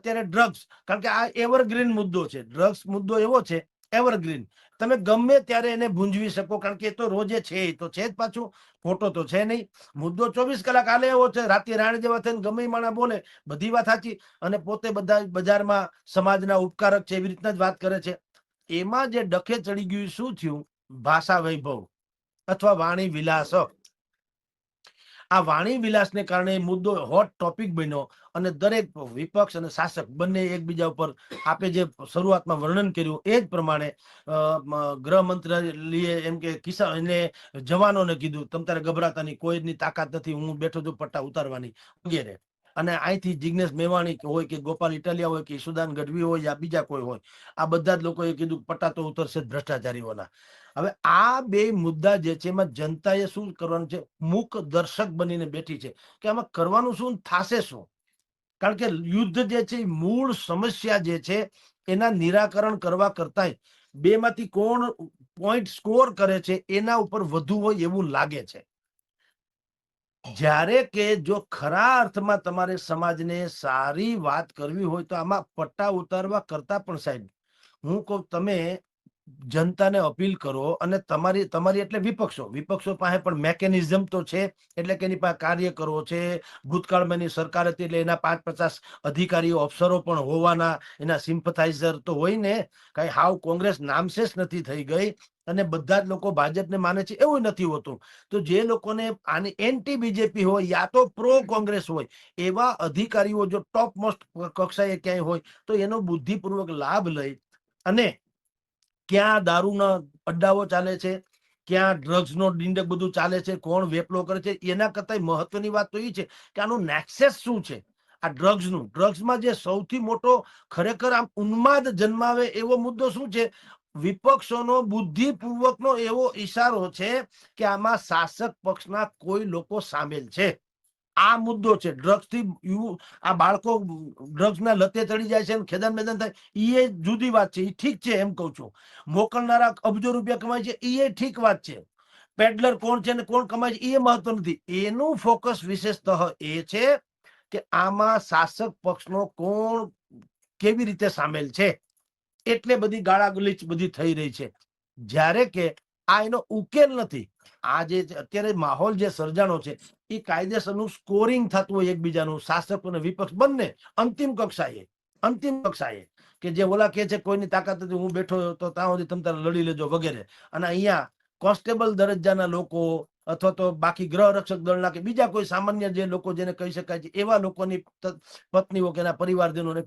અત્યારે ડ્રગ્સ કારણ કે આ એવરગ્રીન મુદ્દો છે. ડ્રગ્સ મુદ્દો એવો છે એવરગ્રીન તમે ગમે ત્યારે એને ભૂંજવી શકો, કારણ કે એ તો રોજે છે તો છે જ પાછું. ખોટો તો છે નહીં. મુદ્દો ચોવીસ કલાક હાલે એવો છે, રાતે રાણી જેવા થઈને ગમે માણા બોલે, બધી વાત સાચી. અને પોતે બધા બજારમાં સમાજના ઉપકારક છે, એવી રીતના જ વાત કરે છે. એમાં જે ડખે ચડી ગયું, શું થયું? ભાષા વૈભવ. અથવા વાણી વિલાસ આ વાણી વિલાસને કારણે મુદ્દો હોટ ટોપિક બન્યો અને દરેક વિપક્ષ અને શાસક બંને એકબીજા ઉપર આપે જે શરૂઆતમાં વર્ણન કર્યું એ જ પ્રમાણે ગૃહ મંત્રાલયે એમ કે કિસાન જવાનોને કીધું, તમ તારે ગભરાતાની કોઈની તાકાત નથી, હું બેઠો છું પટ્ટા ઉતારવાની. વગેરે. અને અહીંથી જિગ્નેશ મેવાણી હોય કે ગોપાલ ઇટાલિયા હોય કે ઈશુદાન ગઢવી હોય યા બીજા કોઈ હોય, આ બધા જ લોકોએ કીધું પટ્ટા તો ઉતરશે ભ્રષ્ટાચારીઓના. હવે આ બે મુદ્દા જે છે એમાં જનતાએ શું કરવાનું છે? મૂક દર્શક બનીને બેઠી છે કે આમાં કરવાનું શું થાશે શું? કારણ કે યુદ્ધ જે છે મૂળ સમસ્યા જે છે એના નિરાકરણ કરવા કરતાંય બે માંથી કોણ પોઈન્ટ સ્કોર કરે છે એના ઉપર વધુ હોય એવું લાગે છે. જ્યારે કે જો ખરા અર્થમાં તમારે સમાજને સારી વાત કરવી હોય તો આમાં પટ્ટા ઉતારવા કરતા પણ સાહેબ, હું કહું, તમે જનતાને અપીલ કરો અને તમારી તમારી એટલે વિપક્ષો વિપક્ષો પાસે પણ મેકેનિઝમ તો છે, એટલે કે એની પાસે કાર્યકરો છે, ભૂતકાળમાં એની સરકાર હતી એટલે એના પાંચ પચાસ અધિકારીઓ, અફસરો પણ હોવાના, એના સિમ્પથાઇઝર તો હોય ને, કઈ હાવ કોંગ્રેસ નામશેષ નથી થઈ ગઈ અને બધા જ લોકો ભાજપને માને છે, એવું નથી હોતું. તો જે લોકોને આની એન્ટી બીજેપી હોય યા તો પ્રો કોંગ્રેસ હોય, એવા અધિકારીઓ જો ટોપ મોસ્ટ કક્ષાએ ક્યાંય હોય, તો એનો બુદ્ધિપૂર્વક લાભ લઈ અને ક્યાં દારૂના અડ્ડાઓ ચાલે છે? ક્યાં ડ્રગ્સનો ડિંડક બધું ચાલે છે? કોણ વેપલો કરે છે? એના કરતાં મહત્વની વાત તો એ છે કે આનું નેક્સેસ શું છે? આ ડ્રગ્સનું ડ્રગ્સમાં જે સૌથી મોટો ખરેખર આમ ઉન્માદ જન્માવે એવો મુદ્દો શું છે? વિપક્ષોનો બુદ્ધિપૂર્વકનો એવો ઈશારો છે કે આમાં શાસક પક્ષના કોઈ લોકો સામેલ છે. આ મુદ્દો છે. ડ્રગ્સથી યુ, આ બાળકો ડ્રગ્સ ના લતે ચડી જાય છે ખેદાન મેદાન થાય એ જુદી વાત છે. એ ઠીક છે એમ કહું છું. મોકલનારા અબજો રૂપિયા કમાય છે એ ઠીક વાત છે. પેડલર કોણ છે અને કોણ કમાય છે એ મહત્વ નથી. એનું ફોકસ વિશેષતઃ એ છે કે આમાં શાસક પક્ષનો કોણ કેવી રીતે સામેલ છે. એટલે બધી ગાળાગલીચ બધી થઈ રહી છે. જ્યારે કે આ એનો ઉકેલ નથી. આ જે અત્યારે માહોલ જે સર્જાણો છે એ કાયદેસરનું સ્કોરિંગ થતું હોય એકબીજાનું, શાસક અને વિપક્ષ બંને અંતિમ કક્ષાએ અંતિમ કક્ષાએ. કે જે ઓલા કે છે, કોઈની તાકાત હતી હું બેઠો તો ત્યાં સુધી તમે લડી લેજો, વગેરે. અને અહીંયા કોન્સ્ટેબલ દરજ્જાના લોકો અથવા તો બાકી ગ્રહ રક્ષક દળના કે બીજા કોઈ સામાન્ય જે લોકો જેને કહી શકાય છે, એવા લોકોની પત્નીઓ કે એના પરિવારજનોને